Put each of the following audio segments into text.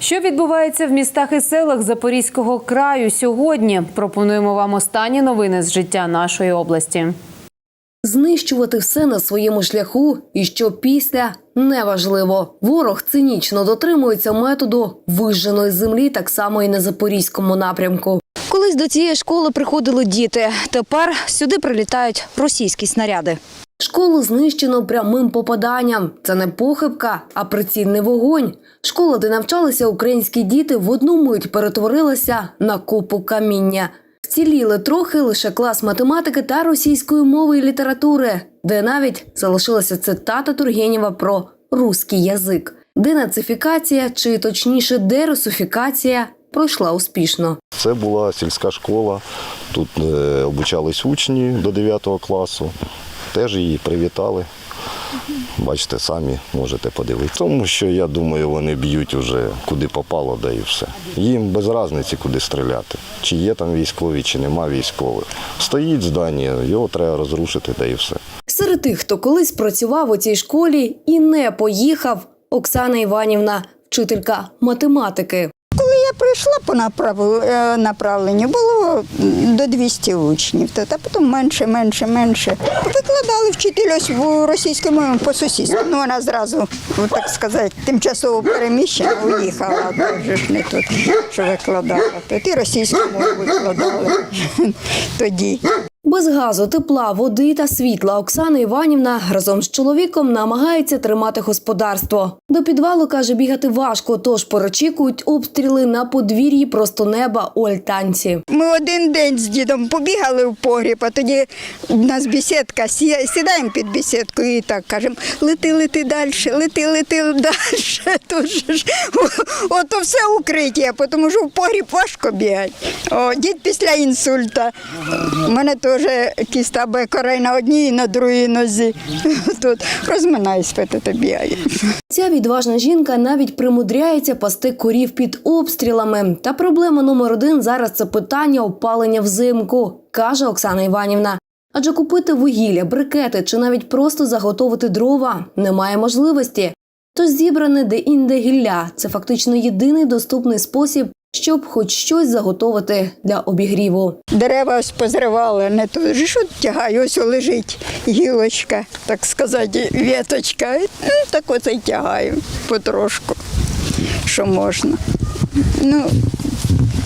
Що відбувається в містах і селах Запорізького краю сьогодні? Пропонуємо вам останні новини з життя нашої області. Знищувати все на своєму шляху, і що після неважливо. Ворог цинічно дотримується методу вижженої землі, так само і на запорізькому напрямку. Колись до цієї школи приходили діти. Тепер сюди прилітають російські снаряди. Школу знищено прямим попаданням. Це не похибка, а прицільний вогонь. Школа, де навчалися українські діти, в одну мить перетворилася на купу каміння. Вціліли трохи лише клас математики та російської мови і літератури, де навіть залишилася цитата Тургенєва про руський язик. Денацифікація, чи точніше дерусифікація, пройшла успішно. Це була сільська школа. Тут е, обучались учні до 9 класу. Теж її привітали. Бачите, самі можете подивитися. Тому що я думаю, вони б'ють уже куди попало, да і все. Їм без різниці, куди стріляти. Чи є там військові, чи нема військових. Стоїть здання, його треба розрушити, да і все. Серед тих, хто колись працював у цій школі і не поїхав, Оксана Іванівна, вчителька математики. Я прийшла по е, направленню, було до 200 учнів, та потім менше, менше, менше. Викладали вчитель ось в російському по сусідству. Ну, вона зразу, ну, так сказати, тимчасово переміщена, уїхала, а вже ж не тут, що викладала. Тут і російську мову викладали тоді. Без газу, тепла, води та світла Оксана Іванівна разом з чоловіком намагається тримати господарство. До підвалу каже, бігати важко, тож перечікують обстріли на подвір'ї просто неба у альтанці. Ми один день з дідом побігали в погріб, а тоді у нас бесідка, сі- сідаємо під бесідкою і так кажемо, лети, лети далі, лети, лети далі. Тож ото все укриття, тому що в погріб важко бігати. О, дід після інсульта. У мене теж кіста бекорей на одній і на другій нозі. Тут розминаюсь, то бігаю. Ця відважна жінка навіть примудряється пасти корів під обстрілами. Та проблема номер один зараз це питання опалення взимку, каже Оксана Іванівна. Адже купити вугілля, брикети чи навіть просто заготовити дрова немає можливості. Тож зібране де-інде гілля це фактично єдиний доступний спосіб, щоб хоч щось заготовити для обігріву. Дерева ось позривали, не то що тягаю, ось лежить гілочка, так сказати, віточка. Ну, так оце й тягаю потрошку, що можна. Ну,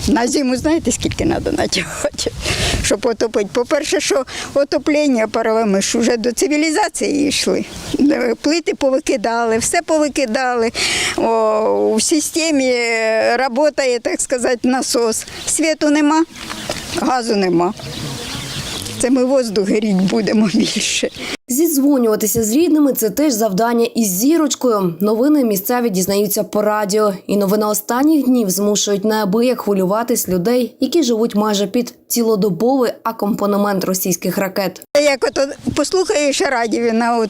на зиму знаєте, скільки треба натягати, щоб отопити. По-перше, що отоплення парове, ми ж вже до цивілізації йшли. Е, Плити повикидали, все повикидали. О, у системі працює, так сказати, насос. Світу нема, газу нема. Це ми воздух гріть будемо більше. Зідзвонюватися з рідними це теж завдання із зірочкою. Новини місцеві дізнаються по радіо, і новини останніх днів змушують неабияк хвилюватись людей, які живуть майже під цілодобовий акомпанемент російських ракет. Як ото послухаєш радіо, на от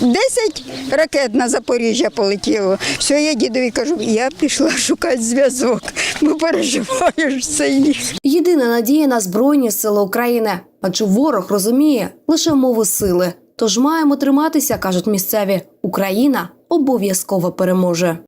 10 ракет на Запоріжжя полетіло. Все, я дідові кажу, я пішла шукати зв'язок, бо переживаєш це їх. Єдина надія на збройні сили України, адже ворог розуміє лише мову сили. Тож маємо триматися, кажуть місцеві. Україна обов'язково переможе.